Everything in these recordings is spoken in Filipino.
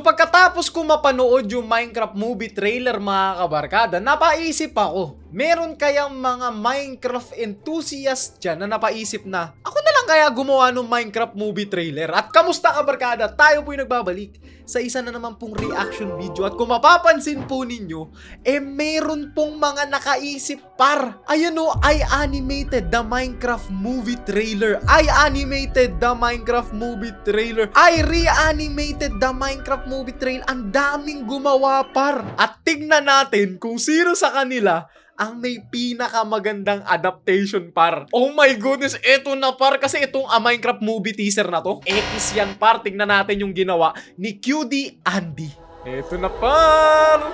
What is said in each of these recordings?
Pagkatapos ko mapanood yung Minecraft movie trailer mga kabarkada, napaisip ako, meron kayang mga Minecraft enthusiast dyan na napaisip na, ako na lang kaya gumawa ng Minecraft movie trailer. At kamusta kabarkada? Tayo po yung nagbabalik sa isa na naman pong reaction video. At kung mapapansin po ninyo, eh meron pong mga nakaisip par. Ayan o, I animated the Minecraft movie trailer. I animated the Minecraft movie trailer. I reanimated the Minecraft movie trailer. Ang daming gumawa par. At tignan natin kung sino sa kanila ang may pinakamagandang adaptation par. Oh my goodness, eto na par kasi itong ah, Minecraft movie teaser na to. X yan par, tingnan natin yung ginawa ni QD Andy. Eto na par.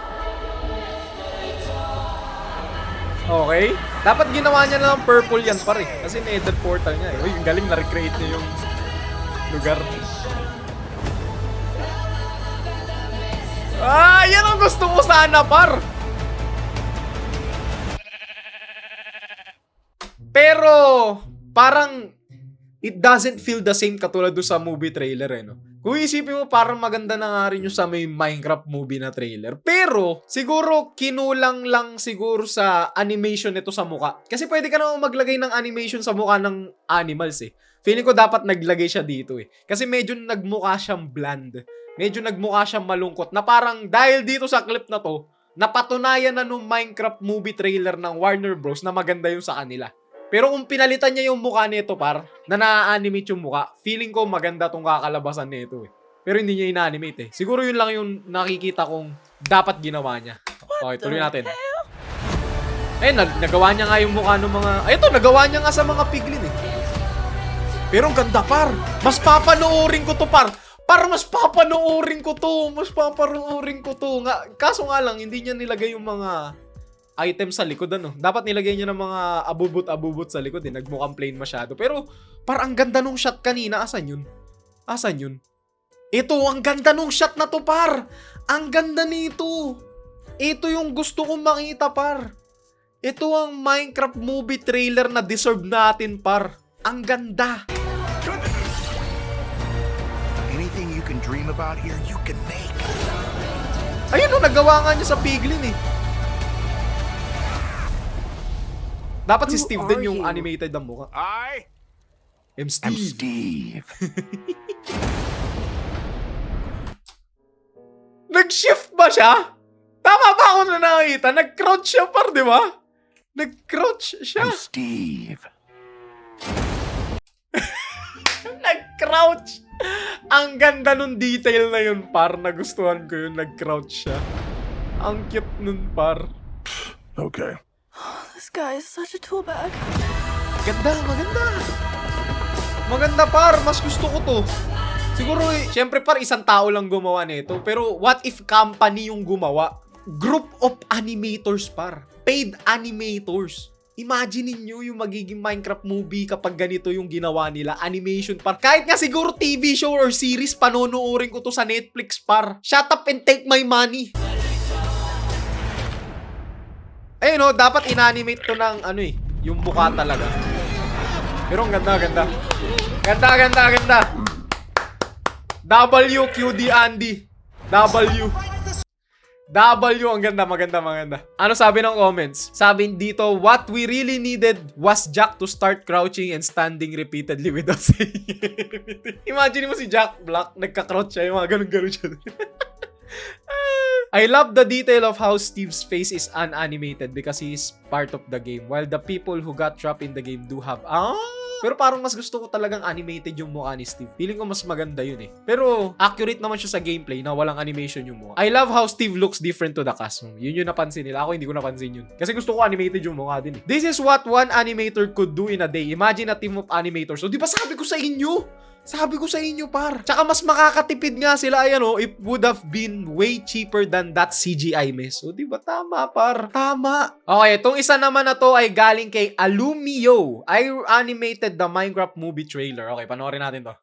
Okay. Dapat ginawa niya na lang purple yan par eh. Kasi nether portal niya eh. Uy, galing na-recreate niya yung lugar. Ah, yan ang gusto ko sana par. Pero, parang, it doesn't feel the same katulad doon sa movie trailer eh, no? Kung isipin mo, parang maganda na nga rin yung sa may Minecraft movie na trailer. Pero, siguro, kinulang lang siguro sa animation nito sa muka. Kasi pwede ka naman maglagay ng animation sa muka ng animals eh. Feeling ko dapat naglagay siya dito eh. Kasi medyo nagmukha siyang bland. Medyo nagmukha siyang malungkot. Na parang dahil dito sa clip na to, napatunayan na nung Minecraft movie trailer ng Warner Bros. na maganda yung sa kanila. Pero kung pinalitan niya yung mukha nito par, na na-animate yung mukha, feeling ko maganda tong kakalabasan nito eh. Pero hindi niya ina-animate eh. Siguro yun lang yung nakikita kong dapat ginawa niya. Okay, tuloy natin. Eh, nag nagawa niya nga yung mukha ng mga... Ay, ito, nagawa niya nga sa mga piglin eh. Pero ang ganda par. Mas papanoorin ko to par. Par, mas papanoorin ko to. Mas papanoorin ko to. Nga, kaso nga lang, hindi niya nilagay yung mga item sa likod ano. Dapat nilagay niya ng mga abubot-abubot sa likod eh. Nagmukhang plain masyado. Pero par ang ganda nung shot kanina. Asan yun? Asan yun? Ito, ang ganda nung shot na to par. Ang ganda nito. Ito yung gusto kong makita par. Ito ang Minecraft movie trailer na deserve natin par. Ang ganda. Anything you can dream about here, you can make. Ayun o, nagawa nga niya sa piglin eh. Dapat si Steve din yung you? animated ang mukha. I I'm am Steve. Steve. Nag-shift ba siya? Tama ba ako na nakita? Nag-crouch siya par, di ba? Nag-crouch siya. I'm Steve. Nag-crouch. Ang ganda nung detail na yun, par. Nagustuhan ko yun. Nag-crouch siya. Ang cute nun, par. Okay. This guy is such a tool bag. Ganda, maganda. Maganda par, mas gusto ko to. Siguro, eh, syempre par, isang tao lang gumawa nito. Pero what if company yung gumawa? Group of animators par. Paid animators. Imagine niyo yung magiging Minecraft movie kapag ganito yung ginawa nila. Animation par. Kahit nga siguro TV show or series, panonoodin ko to sa Netflix par. Shut up and take my money. Ayun no, dapat inanimate to ng ano eh, yung mukha talaga. Pero ang ganda, ganda. Ganda, ganda, ganda. W, QD, Andy. W. W, ang ganda, maganda, maganda. Ano sabi ng comments? Sabi dito, what we really needed was Jack to start crouching and standing repeatedly without saying anything. Imagine mo si Jack Black, nagka-crouch siya, yung mga ganun-ganun siya. I love the detail of how Steve's face is unanimated because he is part of the game while the people who got trapped in the game do have ah pero parang mas gusto ko talagang animated yung mukha ni Steve. Feeling ko mas maganda yun eh. Pero accurate naman siya sa gameplay na walang animation yung mukha. I love how Steve looks different to the cast. Yun yung napansin nila. Ako hindi ko napansin yun. Kasi gusto ko animated yung mukha din eh. This is what one animator could do in a day. Imagine a team of animators. So di ba sabi ko sa inyo? Sabi ko sa inyo, par. Tsaka mas makakatipid nga sila, ayan o, it would have been way cheaper than that CGI mess. So, di ba tama, par? Tama. Okay, itong isa naman na to ay galing kay Alumio. I animated the Minecraft movie trailer. Okay, panoorin natin to.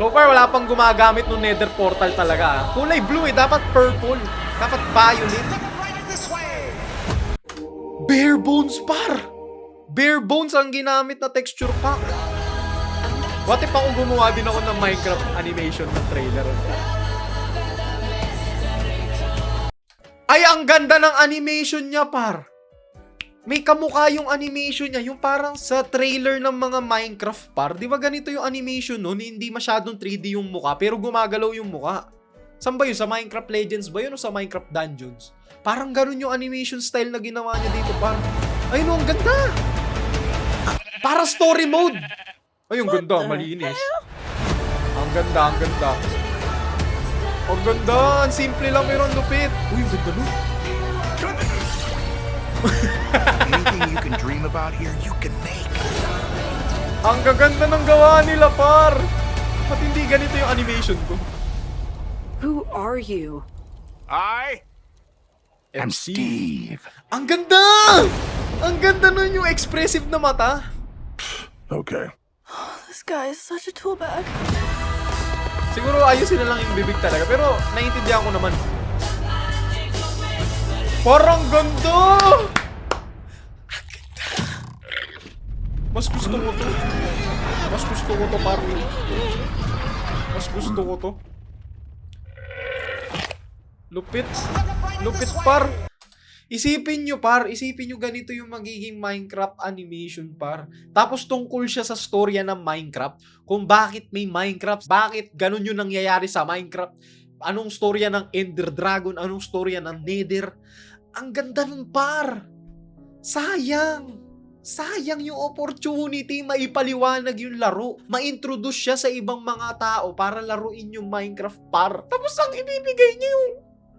So far, wala pang gumagamit ng nether portal talaga. ah. Kulay blue eh, dapat purple. Dapat violet. Bare bones, par! Bare bones ang ginamit na texture pack. What if ako gumawa din ako ng Minecraft animation ng trailer? Ay, ang ganda ng animation niya, par. May kamukha yung animation niya, yung parang sa trailer ng mga Minecraft, par. Di ba ganito yung animation nun? Hindi masyadong 3D yung mukha, pero gumagalaw yung mukha. Saan ba yun? Sa Minecraft Legends ba yun o sa Minecraft Dungeons? Parang ganun yung animation style na ginawa niya dito, par. Ayun, ang ganda! Para story mode! Ay, ang ganda, malinis. Ang ganda, ang ganda. Ang ganda, ang simple lang pero ang lupit. Uy, ang ganda nun. Anything you can dream about here, you can make. Ang gaganda ng gawa nila, par. Ba't hindi ganito yung animation ko? Who are you? I am Steve. Ang ganda! Ang ganda nun yung expressive na mata. Okay. This guy is such a tool bag. Siguro ayusin na lang yung bibig talaga. Pero naiintindihan ko naman. Parang ganda! Mas gusto ko to. Mas gusto ko to, par. Mas gusto ko to. Lupit. Lupit, par. Isipin nyo, par. Isipin nyo ganito yung magiging Minecraft animation, par. Tapos tungkol siya sa storya ng Minecraft. Kung bakit may Minecraft. Bakit ganun yung nangyayari sa Minecraft. Anong storya ng Ender Dragon. Anong storya ng Nether. Ang ganda nun, par. Sayang. Sayang yung opportunity maipaliwanag yung laro. Ma-introduce siya sa ibang mga tao para laruin yung Minecraft par. Tapos ang ibibigay niya yung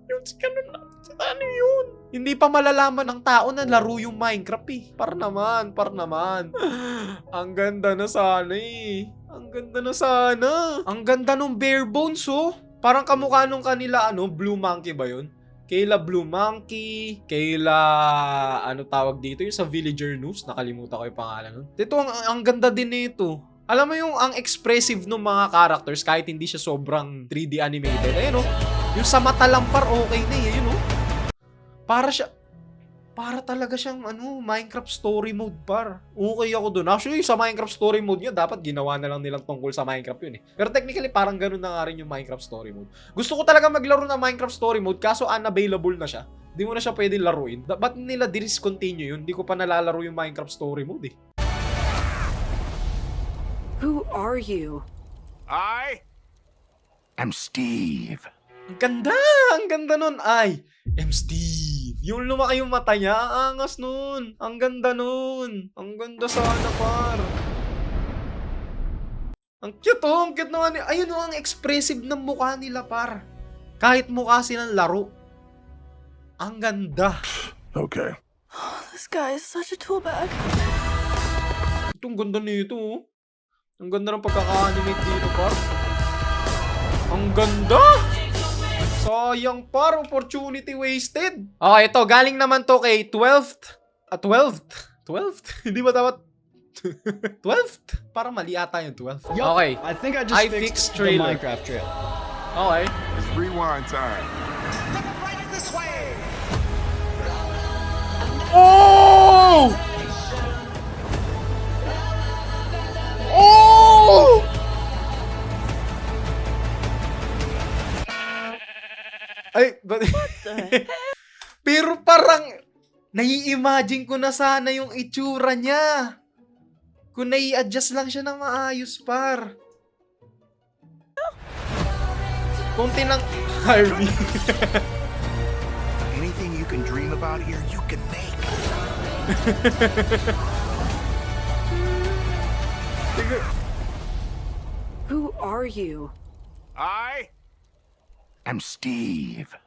yung ganun lang. Ano yun? Hindi pa malalaman ng tao na laro yung Minecraft eh. Par naman, par naman. ang ganda na sana eh. Ang ganda na sana. Ang ganda nung bare bones oh. Parang kamukha nung kanila ano, Blue Monkey ba yun? Kayla Blue Monkey, Kayla, ano tawag dito, yung sa Villager News, nakalimutan ko yung pangalan nun. Ito, ang, ang ganda din nito. Alam mo yung ang expressive ng mga characters kahit hindi siya sobrang 3D animated. Ayun oh. Yung sa mata lang par okay na eh. Ayun oh. Para siya para talaga siyang ano, Minecraft story mode par. Okay ako dun. Actually, sa Minecraft story mode niya, dapat ginawa na lang nilang tungkol sa Minecraft yun eh. Pero technically, parang ganun na nga rin yung Minecraft story mode. Gusto ko talaga maglaro ng Minecraft story mode, kaso unavailable na siya. Di mo na siya pwede laruin. Da- ba't nila discontinue yun? Di ko pa nalalaro yung Minecraft story mode eh. Who are you? I am Steve. Ang ganda! Ang ganda nun! Ay, M. Steve! Yung lumaki yung mata niya, ang angas nun! Ang ganda nun! Ang ganda sana, par! Ang cute oh! Ang cute naman! Ayun oh, ang expressive ng mukha nila, par! Kahit mukha silang laro. Ang ganda! Okay. This guy is such a tool bag. Itong ganda nito oh. Ang ganda ng pagkaka-animate dito, par. Ang ganda! Sayang par, opportunity wasted. Okay, ito, galing naman to kay 12th. Ah, 12th? 12th? Hindi ba dapat 12th? Parang mali ata yung 12th. Yup, Okay. I think I just I fixed fixed the. Minecraft trail. Okay. It's rewind time. Oh! Nai-imagine ko na sana yung itsura niya. Kung nai-adjust lang siya ng maayos, par. Kung tinang... Harvey. Anything you can dream about here, you can make. Who are you? I am Steve.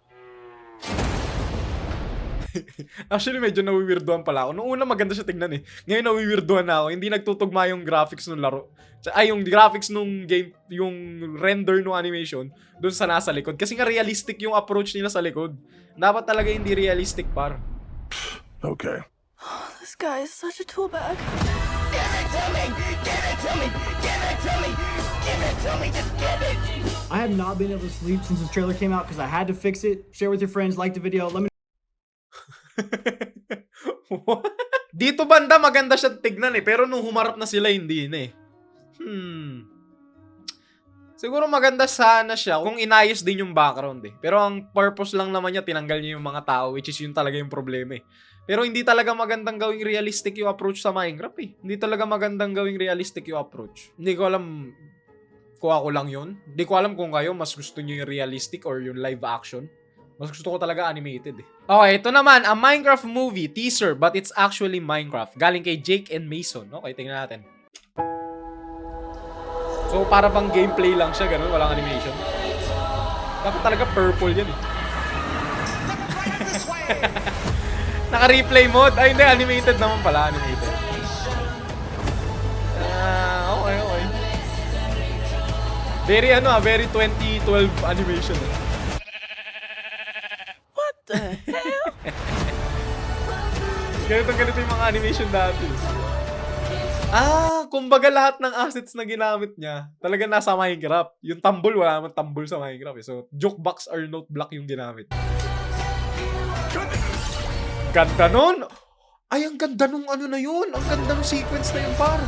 Actually, medyo nawiwirduhan pala ako. Noong una maganda siya tingnan eh. Ngayon nawiwirduhan na ako. Hindi nagtutugma yung graphics ng laro. Ay, yung graphics nung game, yung render nung animation dun sa nasa likod. Kasi nga realistic yung approach nila sa likod. Dapat talaga hindi realistic par. Okay. This guy is such a tool bag. I have not been able to sleep since this trailer came out because I had to fix it. Share with your friends, like the video. Let me? Dito banda maganda siya tignan eh. Pero nung humarap na sila, hindi na eh. Hmm. Siguro maganda sana siya kung inayos din yung background eh. Pero ang purpose lang naman niya, tinanggal niya yung mga tao, which is yun talaga yung problema eh. Pero hindi talaga magandang gawing realistic yung approach sa Minecraft eh. Hindi talaga magandang gawing realistic yung approach. Hindi ko alam kung ako lang yun. Hindi ko alam kung kayo mas gusto niyo yung realistic or yung live action. Mas gusto ko talaga animated eh. Okay, ito naman, a Minecraft movie teaser but it's actually Minecraft. Galing kay Jake and Mason. Okay, tingnan natin. So, para bang gameplay lang siya, ganun, walang animation. Dapat talaga purple yan eh. Naka-replay mode. Ay, hindi, animated naman pala, animated. Ah, okay, okay. Very ano ah, very 2012 animation. Eh. The hell? Ganito ganito yung mga animation dati. Ah, kumbaga lahat ng assets na ginamit niya, talaga nasa Minecraft. Yung tumble, wala naman tumble sa Minecraft. Eh. So, jukebox or note block yung ginamit. Ganda nun! Ay, ang ganda nung ano na yun. Ang ganda nung sequence na yun, par.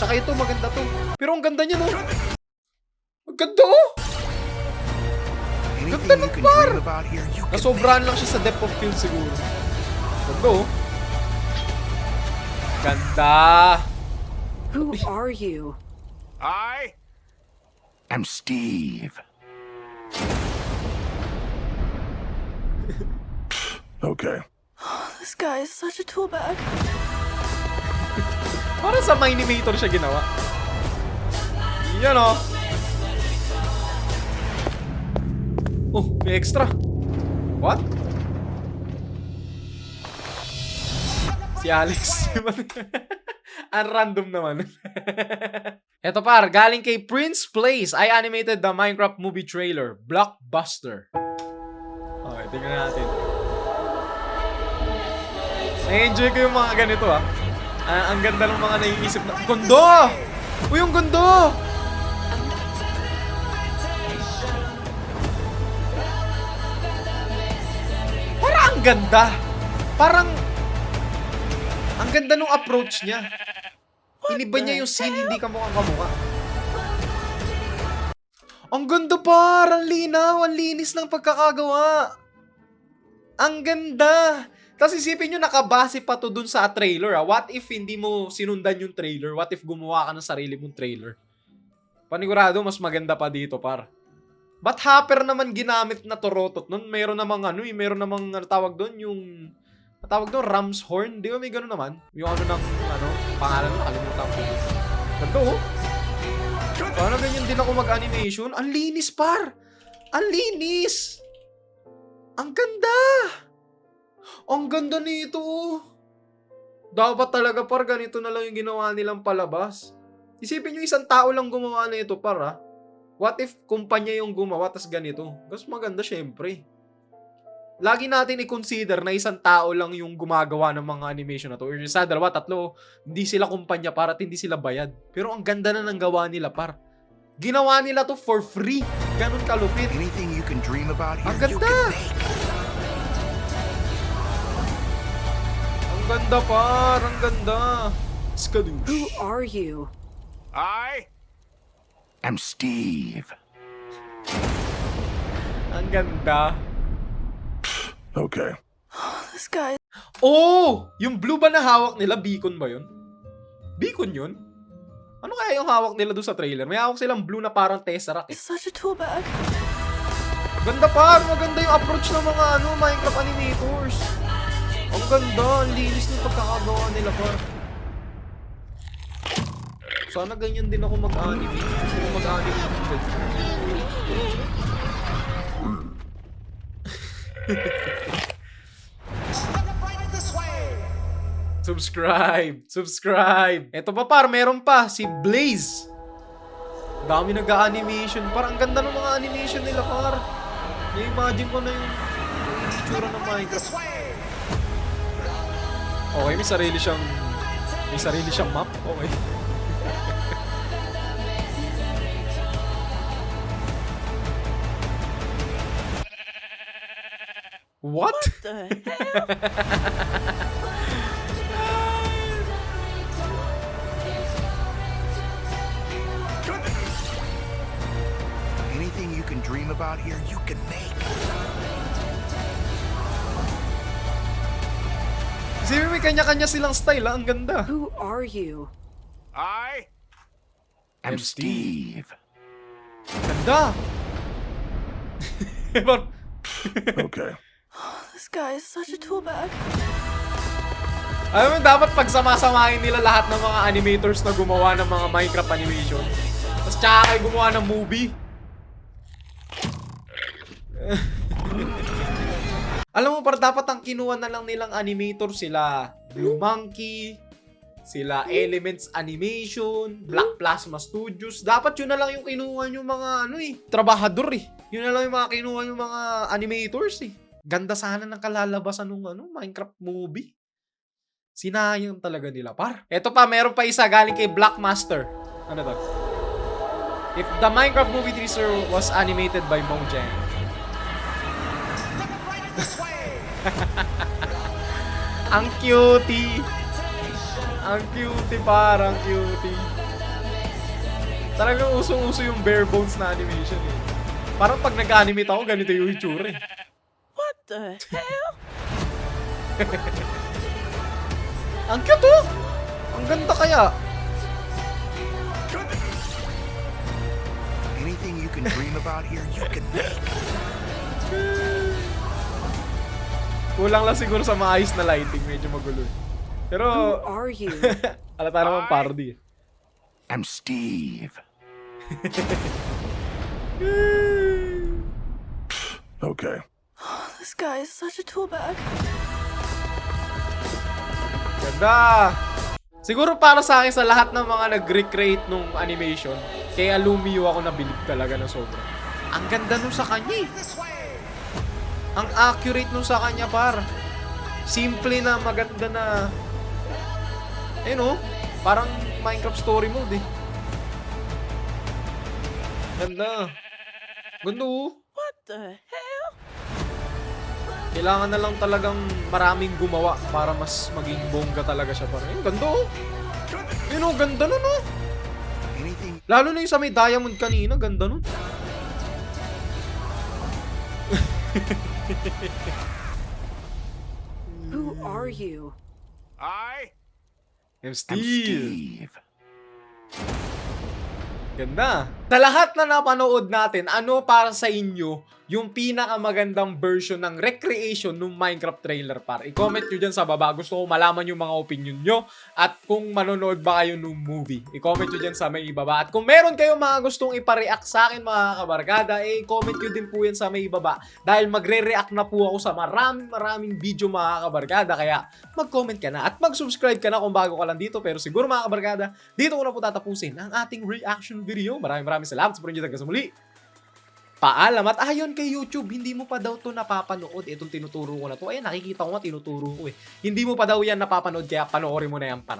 Tsaka ito, maganda to. Pero ang ganda niya, no? Ang ganda, oh! Anything Ganda you ng can bar! dream about here, you can Nasobrahan lang siya sa depth of field siguro. Ganda, oh. Ganda! Who are you? I am Steve. okay. Oh, this guy is such a tool bag. Parang sa Minimator siya ginawa. Yan oh. Oh, may extra. What? Si Alex. Ang random naman. Eto par, galing kay Prince Place. I animated the Minecraft movie trailer. Blockbuster. Okay, tingnan natin. Na-enjoy ko yung mga ganito ah. Ah, ang ganda ng mga naiisip na... Gondo! Uy, yung gondo! Ang ganda. Parang... Ang ganda nung approach niya. Iniba niya yung scene, hindi ka mukhang kamukha. Ang ganda par! Ang linaw! Ang linis ng pagkakagawa! Ang ganda! Tapos isipin nyo, nakabase pa to dun sa trailer. Ah. What if hindi mo sinundan yung trailer? What if gumawa ka ng sarili mong trailer? Panigurado, mas maganda pa dito, par. But Hopper naman ginamit na Torotot nun? Meron namang ano eh, meron namang ano tawag doon, yung... Tawag doon, Ram's Horn. Di ba may gano'n naman? Yung ano ng, ano, pangalan mo, kalimutan ko. Ganda oh. Paano ganyan din ako mag-animation? Ang linis, par! Ang linis! Ang ganda! Ang ganda nito. oh. Dapat talaga par ganito na lang yung ginawa nilang palabas. Isipin nyo isang tao lang gumawa nito par ha. What if kumpanya yung gumawa tas ganito? Mas maganda syempre. Lagi natin i-consider na isang tao lang yung gumagawa ng mga animation na to. Or isa, dalawa, tatlo, hindi sila kumpanya para at hindi sila bayad. Pero ang ganda na ng gawa nila par. Ginawa nila to for free. Ganun kalupit. Anything you can dream about here, Ang you ganda! can make. Ang ganda par, ang ganda. Skadoosh. Who are you? I am Steve. Ang ganda. Okay. This guy Oh! Yung blue ba na hawak nila, beacon ba yun? Beacon yun? Ano kaya yung hawak nila doon sa trailer? May hawak silang blue na parang Tesseract eh. is such a tool bag. Ganda pa! Maganda yung approach ng mga ano, Minecraft animators. Ang ganda, ang linis ng pagkakagawa nila par. Sana ganyan din ako mag-anime. Gusto ko mag-anime. Subscribe! Subscribe! Ito pa par, meron pa, si Blaze. Dami nag-animation. Parang ang ganda ng mga animation nila par. Na-imagine ko na yung itsura ng Minecraft. Okay, may sarili siyang may sarili siyang map. Okay. What? What the hell? Anything you can dream about here, you can make. Sabi kanya-kanya silang style, ah. ang ganda. Who are you? I am Steve. Ganda. okay. This guy is such a tool bag. Alam mo, dapat pagsamasamahin nila lahat ng mga animators na gumawa ng mga Minecraft animation. Tapos tsaka kayo gumawa ng movie. Alam mo, para dapat ang kinuha na lang nilang animator sila Blue Monkey, sila Elements Animation, Black Plasma Studios. Dapat yun na lang yung kinuha yung mga ano eh, trabahador eh. Yun na lang yung mga kinuha yung mga animators eh. Ganda sana ng kalalabasan ng ano, Minecraft movie. Sinayang talaga nila, par. Ito pa, meron pa isa galing kay Blackmaster. Ano to? If the Minecraft movie teaser was animated by Mojang. ang cutie. Ang cutie, parang cutie. Talagang usong-uso yung bare bones na animation eh. Parang pag nag-animate ako, ganito yung itsura eh. The hell? Ang cute oh! Ang ganda kaya. Anything you can dream about here, you can make. Kulang lang siguro sa maayos na lighting. Medyo magulo. Pero, Who are you? alata naman parody. I'm Steve. Okay. This guy is such a tool bag. Ganda! Siguro para sa akin sa lahat ng mga nag-recreate nung animation, kay Alumio ako nabilib talaga na sobra. Ang ganda nung sa kanya eh. Ang accurate nung sa kanya par. Simple na maganda na eh no, parang Minecraft story mode eh. Ganda. Ganda oh. What the hell? Kailangan na lang talagang maraming gumawa para mas maging bongga talaga siya parang. Ayun, ganda oh. Yun oh, ganda nun oh. Anything Lalo na yung sa may diamond kanina, ganda nun. Who are you? I I'm am Steve. Steve. Ganda. Sa lahat na napanood natin, ano para sa inyo yung pinakamagandang version ng recreation ng Minecraft trailer par? I-comment nyo dyan sa baba. Gusto ko malaman yung mga opinion nyo at kung manonood ba kayo ng movie. I-comment nyo dyan sa may ibaba. At kung meron kayong mga gustong ipareact sa akin mga kabarkada, eh comment nyo din po yan sa may ibaba. Dahil magre-react na po ako sa maraming maraming video mga kabarkada. Kaya mag-comment ka na at mag-subscribe ka na kung bago ka lang dito. Pero siguro mga kabarkada, dito ko na po tatapusin ang ating reaction video. Maraming maraming salamat sa pagpunta sa muli. Paalam at ayon kay YouTube, hindi mo pa daw to napapanood. Itong tinuturo ko na to. Ayan, nakikita ko nga tinuturo ko eh. Hindi mo pa daw yan napapanood kaya panoorin mo na yan para.